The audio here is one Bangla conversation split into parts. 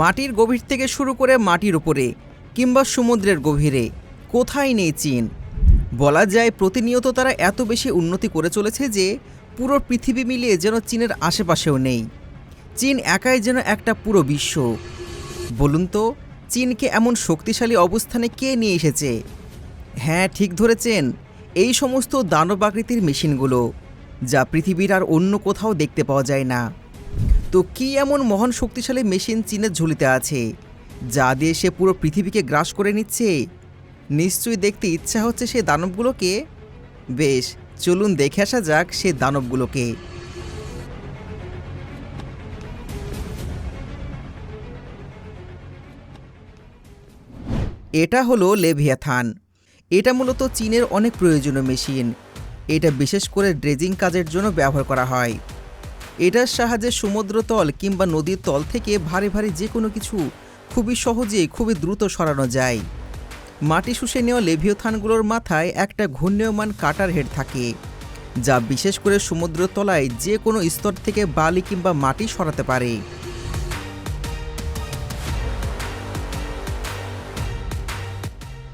মাটির গভীর থেকে শুরু করে মাটির উপরে কিংবা সমুদ্রের গভীরে। কোথায় নেই চীন? বলা যায় প্রতিনিয়ত তারা এত বেশি উন্নতি করে চলেছে যে পুরো পৃথিবী মিলিয়ে যেন চীনের আশেপাশেও নেই। চীন একাই যেন একটা পুরো বিশ্ব। বলুন তো চীনকে এমন শক্তিশালী অবস্থানে কে নিয়ে এসেছে? হ্যাঁ ঠিক ধরেছেন, এই সমস্ত দানব আকৃতির মেশিনগুলো, যা পৃথিবীর আর অন্য কোথাও দেখতে পাওয়া যায় না। তো কি এমন মহান শক্তিশালী মেশিন চীনের ঝুলিতে আছে, যা দিয়ে সে পুরো পৃথিবীকে গ্রাস করে নিচ্ছে? নিশ্চয়ই দেখতে ইচ্ছা হচ্ছে সে দানবগুলোকে? বেশ, চলুন দেখে আসা যাক সে দানবগুলোকে। এটা হলো লেভিয়াথান। এটা মূলত চীনের অনেক প্রয়োজনীয় মেশিন। এটা বিশেষ করে ড্রেজিং কাজের জন্য ব্যবহার করা হয়। এটার সাহায্যে সমুদ্রতল কিংবা নদীর তল থেকে ভারী ভারী যে কোনো কিছু খুবই সহজে, খুবই দ্রুত সরানো যায়। মাটি শুষে নেওয়া লেভিওথানগুলোর মাথায় একটা ঘূর্ণীয়মান কাটার হেড থাকে, যা বিশেষ করে সমুদ্র তলায় যে কোনো স্তর থেকে বালি কিংবা মাটি সরাতে পারে।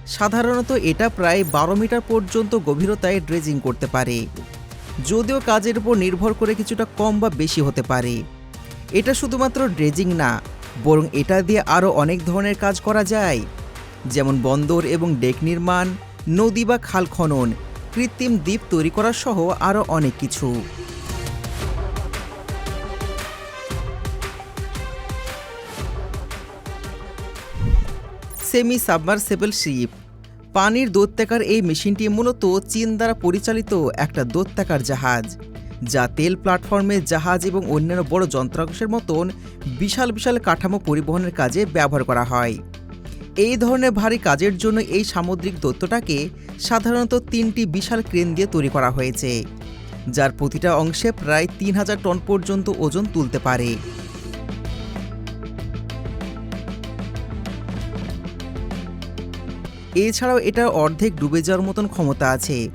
সাধারণত এটা প্রায় বারো মিটার পর্যন্ত গভীরতায় ড্রেজিং করতে পারে। যদিও কাজের উপর নির্ভর করে কিছুটা কম বা বেশি হতে পারে। এটা শুধুমাত্র ড্রেজিং না, বরং এটা দিয়ে আরও অনেক ধরনের কাজ করা যায়। যেমন বন্দর এবং ডেক নির্মাণ, নদী বা খাল খনন, কৃত্রিম দ্বীপ তৈরি করা সহ আরও অনেক কিছু। সেমি সাবমার্সেবল শিপ পানির দৈত্যাকার এই মেশিনটি মূলত চীন দ্বারা পরিচালিত একটা দৈত্যাকার জাহাজ, যা তেল প্ল্যাটফর্মে জাহাজ এবং অন্যান্য বড় যন্ত্রাংশের মতন বিশাল বিশাল কাঠামো পরিবহনের কাজে ব্যবহার করা হয়। এই ধরনের ভারী কাজের জন্য এই সামুদ্রিক দৈত্যটাকে সাধারণত তিনটি বিশাল ক্রেন দিয়ে তৈরি করা হয়েছে, যার প্রতিটা অংশে প্রায় তিন হাজার টন পর্যন্ত ওজন তুলতে পারে। এছাড়াও এটার অর্ধেক ডুবে যাওয়ার মতন ক্ষমতা আছে।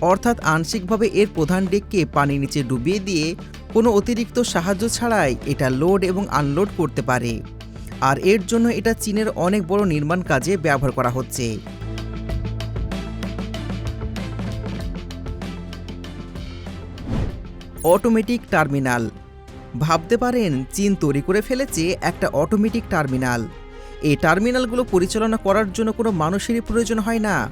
অর্থাৎ আংশিকভাবে এর প্রধান ডেককে পানির নিচে ডুবিয়ে দিয়ে কোনো অতিরিক্ত সাহায্য ছাড়াই এটা লোড এবং আনলোড করতে পারে। আর এর জন্য এটা চীনের অনেক বড় নির্মাণ কাজে ব্যবহার করা হচ্ছে। Automatic terminal. ভাবতে পারেন, চীন তৈরি করে ফেলেছে একটা অটোমেটিক টার্মিনাল। এই টার্মিনালগুলো পরিচালনা করার জন্য কোনো মানুষেরই প্রয়োজন হয় না।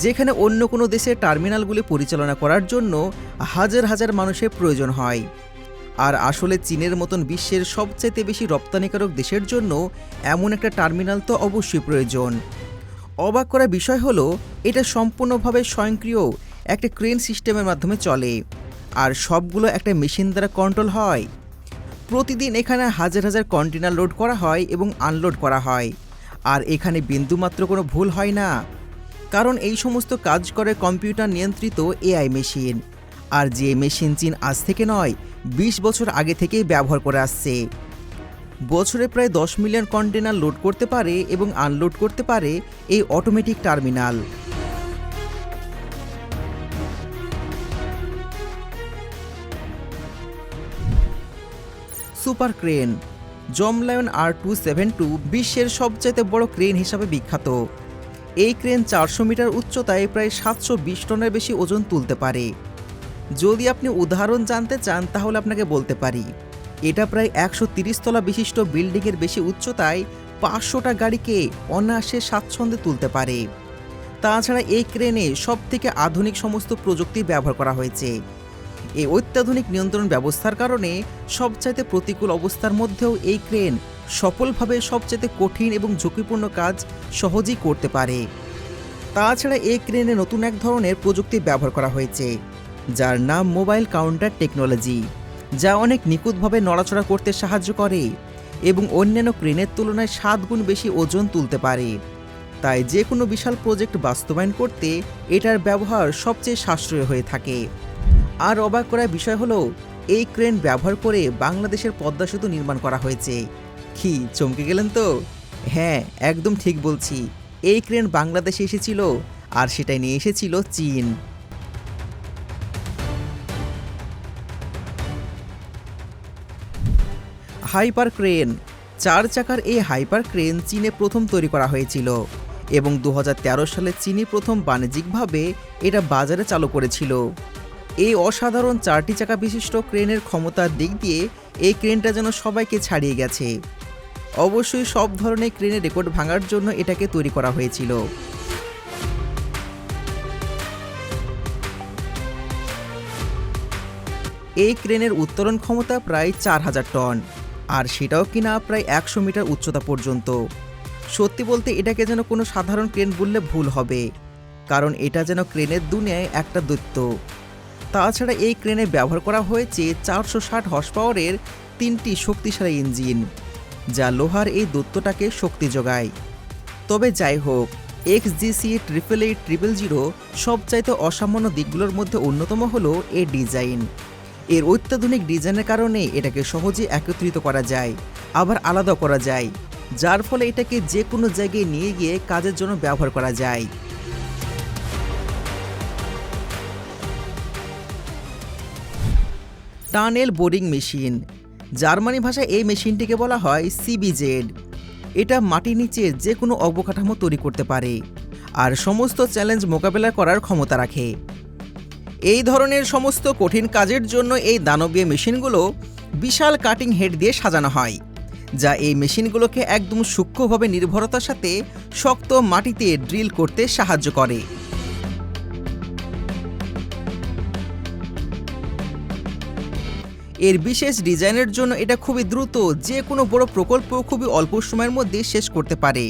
যেখানে অন্য কোনো দেশের টার্মিনালগুলি পরিচালনা করার জন্য হাজার হাজার মানুষের প্রয়োজন হয়। আর আসলে চীনের মতন বিশ্বের সবচাইতে বেশি রপ্তানিকারক দেশের জন্য এমন একটা টার্মিনাল তো অবশ্যই প্রয়োজন। অবাক করা বিষয় হলো, এটা সম্পূর্ণভাবে স্বয়ংক্রিয় একটা ক্রেন সিস্টেমের মাধ্যমে চলে। আর সবগুলো একটা মেশিন দ্বারা কন্ট্রোল হয়। প্রতিদিন এখানে হাজার হাজার কন্টেনার লোড করা হয় এবং আনলোড করা হয়। আর এখানে বিন্দুমাত্র কোনো ভুল হয় না। কারণ এই সমস্ত কাজ করে কম্পিউটার নিয়ন্ত্রিত এআই মেশিন। আর যে মেশিন চীন আজ থেকে নয়, বিশ বছর আগে থেকেই ব্যবহার করে আসছে। বছরে প্রায় দশ মিলিয়ন কন্টেনার লোড করতে পারে এবং আনলোড করতে পারে এই automatic terminal. Super crane. Zoomlion R two seven two বিশ্বের সবচাইতে বড় ক্রেন হিসাবে বিখ্যাত। এই ক্রেন চারশো মিটার উচ্চতায় প্রায় সাতশো বিশ টনের বেশি ওজন তুলতে পারে। যদি আপনি উদাহরণ জানতে চান, তাহলে আপনাকে বলতে পারি। এটা প্রায় একশো তলা বিশিষ্ট বিল্ডিংয়ের বেশি উচ্চতায় পাঁচশোটা গাড়িকে অনায়াসে স্বাচ্ছন্দ্যে তুলতে পারে। তাছাড়া এই ক্রেনে সবথেকে আধুনিক সমস্ত প্রযুক্তি ব্যবহার করা হয়েছে। এই অত্যাধুনিক নিয়ন্ত্রণ ব্যবস্থার কারণে সবচাইতে প্রতিকূল অবস্থার মধ্যেও এই ক্রেন সফলভাবে সবচাইতে কঠিন এবং ঝুঁকিপূর্ণ কাজ সহজেই করতে পারে। তাছাড়া এই ক্রেনে নতুন এক ধরনের প্রযুক্তি ব্যবহার করা হয়েছে, যার নাম মোবাইল কাউন্টার টেকনোলজি, যা অনেক নিখুঁতভাবে নড়াচড়া করতে সাহায্য করে এবং অন্যান্য ক্রেনের তুলনায় সাত গুণ বেশি ওজন তুলতে পারে। তাই যে কোনো বিশাল প্রজেক্ট বাস্তবায়ন করতে এটার ব্যবহার সবচেয়ে সাশ্রয় হয়ে থাকে। আর অবাক করার বিষয় হলো, এই ক্রেন ব্যবহার করে বাংলাদেশের পদ্মা সেতু নির্মাণ করা হয়েছে। কি, চমকে গেলেন তো? হ্যাঁ একদম ঠিক বলছি। এই ক্রেন বাংলাদেশে এসেছিল আর সেটাই নিয়ে এসেছিল চীন। Hyper crane. চার চাকার এই হাইপার ক্রেন চীনে প্রথম তৈরি করা হয়েছিল এবং দু হাজার তেরো সালে চীনি প্রথম বাণিজ্যিকভাবে এটা বাজারে চালু করেছিল। এই অসাধারণ চারটি চাকা বিশিষ্ট ক্রেনের ক্ষমতার দিক দিয়ে এই ক্রেনটা যেন সবাইকে ছাড়িয়ে গেছে। অবশ্যই সব ধরনের ক্রেনের রেকর্ড ভাঙার জন্য এটাকে তৈরি করা হয়েছিল। এই ক্রেনের উত্তোলন ক্ষমতা প্রায় চার হাজার টন, আর সেটাও কিনা প্রায় একশো মিটার উচ্চতা পর্যন্ত। সত্যি বলতে এটাকে যেন কোনো সাধারণ ক্রেন বললে ভুল হবে, কারণ এটা যেন ক্রেনের দুনিয়ায় একটা দৈত্য। তাছাড়া এই ক্রেনে ব্যবহার করা হয়েছে চারশো ষাট হর্স পাওয়ারের তিনটি শক্তিশালী ইঞ্জিন, যা লোহার এই দৈত্যটাকে শক্তি যোগায়। তবে যাই হোক, X GC triple eight triple zero সবচাইতে অসামান্য দিকগুলোর মধ্যে অন্যতম হলো এর ডিজাইন। এর অত্যাধুনিক ডিজাইনের কারণে এটাকে সহজে একত্রিত করা যায়, আবার আলাদা করা যায়, যার ফলে এটাকে যে কোনো জায়গায় নিয়ে গিয়ে কাজের জন্য ব্যবহার করা যায়। Tunnel boring machine. জার্মানি ভাষায় এই মেশিনটিকে বলা হয় সিবিজেড এটা মাটির নিচে যে কোনো অবকাঠামো তৈরি করতে পারে আর সমস্ত চ্যালেঞ্জ মোকাবেলা করার ক্ষমতা রাখে। এই ধরনের সমস্ত কঠিন কাজের জন্য এই দানবীয় মেশিনগুলো বিশাল কাটিং হেড দিয়ে সাজানো হয়, যা এই মেশিনগুলোকে একদম সূক্ষ্মভাবে নির্ভরতার সাথে শক্ত মাটিতে ড্রিল করতে সাহায্য করে। এর বিশেষ ডিজাইনের জন্য এটা খুবই দ্রুত, যে কোনো বড় প্রকল্প খুবই অল্প সময়ের মধ্যে শেষ করতে পারে।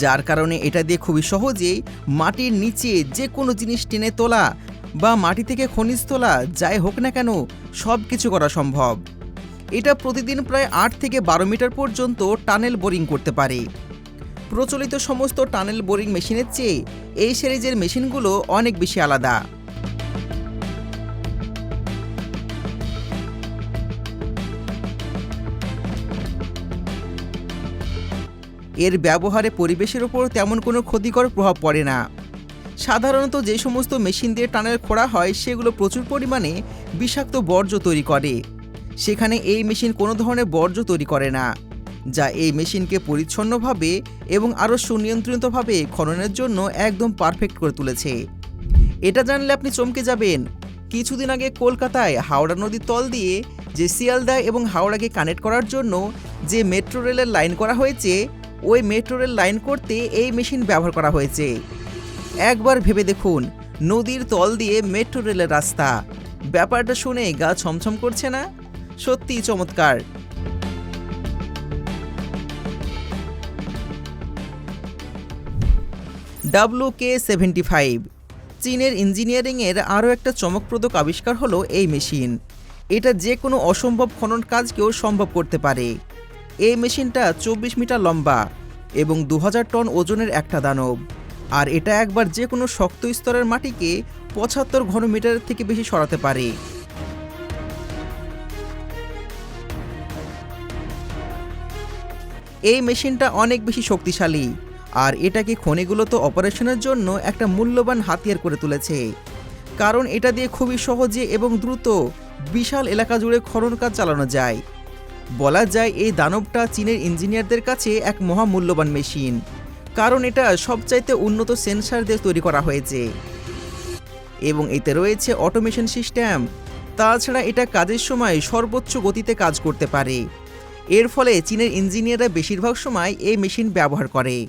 যার কারণে এটা দিয়ে খুবই সহজেই মাটির নিচে যে কোনো জিনিস টেনে তোলা বা মাটি থেকে খনিজ তোলা, যাই হোক না কেন সব কিছু করা সম্ভব। এটা প্রতিদিন প্রায় আট থেকে বারো মিটার পর্যন্ত টানেল বোরিং করতে পারে। প্রচলিত সমস্ত টানেল বোরিং মেশিনের চেয়ে এই সিরিজের মেশিনগুলো অনেক বেশি আলাদা। এর ব্যবহারে পরিবেশের ওপর তেমন কোনো ক্ষতিকর প্রভাব পড়ে না। সাধারণত যে সমস্ত মেশিন দিয়ে টানেল খোঁড়া হয়, সেগুলো প্রচুর পরিমাণে বিষাক্ত বর্জ্য তৈরি করে। সেখানে এই মেশিন কোনো ধরনের বর্জ্য তৈরি করে না, যা এই মেশিনকে পরিচ্ছন্নভাবে এবং আরও সুনিয়ন্ত্রিতভাবে খননের জন্য একদম পারফেক্ট করে তুলেছে। এটা জানলে আপনি চমকে যাবেন। কিছুদিন আগে কলকাতায় হাওড়া নদীর তল দিয়ে যে শিয়ালদা এবং হাওড়াকে কানেক্ট করার জন্য যে মেট্রো রেলের লাইন করা হয়েছে ওই মেট্রো রেল লাইন করতে এই মেশিন ব্যবহার করা হয়েছে। একবার ভেবে দেখুন, নদীর তল দিয়ে মেট্রো রেলের রাস্তা। ব্যাপারটা শুনে গা ছমছম করছে না? সত্যিই চমৎকার। ডাব্লু কে সেভেন্টি ফাইভ চীনের ইঞ্জিনিয়ারিংয়ের আরও একটা চমকপ্রদ আবিষ্কার হলো এই মেশিন। এটা যে কোনো অসম্ভব খনন কাজকেও সম্ভব করতে পারে। এই মেশিনটা চব্বিশ মিটার লম্বা এবং দু হাজার টন ওজনের একটা দানব। আর এটা একবার যে কোনো শক্ত স্তরের মাটিকে পঁচাত্তর ঘনমিটারের থেকে বেশি সরাতে পারে। এই মেশিনটা অনেক বেশি শক্তিশালী, আর এটাকে খনিগুলো তো অপারেশনের জন্য একটা মূল্যবান হাতিয়ার করে তুলেছে। কারণ এটা দিয়ে খুবই সহজে এবং দ্রুত বিশাল এলাকা জুড়ে খনন কাজ চালানো যায়। বলা যায় এই দানবটা চীনের ইঞ্জিনিয়ারদের কাছে এক মহামূল্যবান মেশিন। কারণ এটা সবচাইতে উন্নত সেন্সার দিয়ে তৈরি করা হয়েছে। এবং এতে রয়েছে অটোমেশন সিস্টেম। তাছাড়া এটা কাজের সময় সর্বোচ্চ গতিতে কাজ করতে পারে। এর ফলে চীনের ইঞ্জিনিয়াররা বেশিরভাগ সময় এই মেশিন ব্যবহার করে।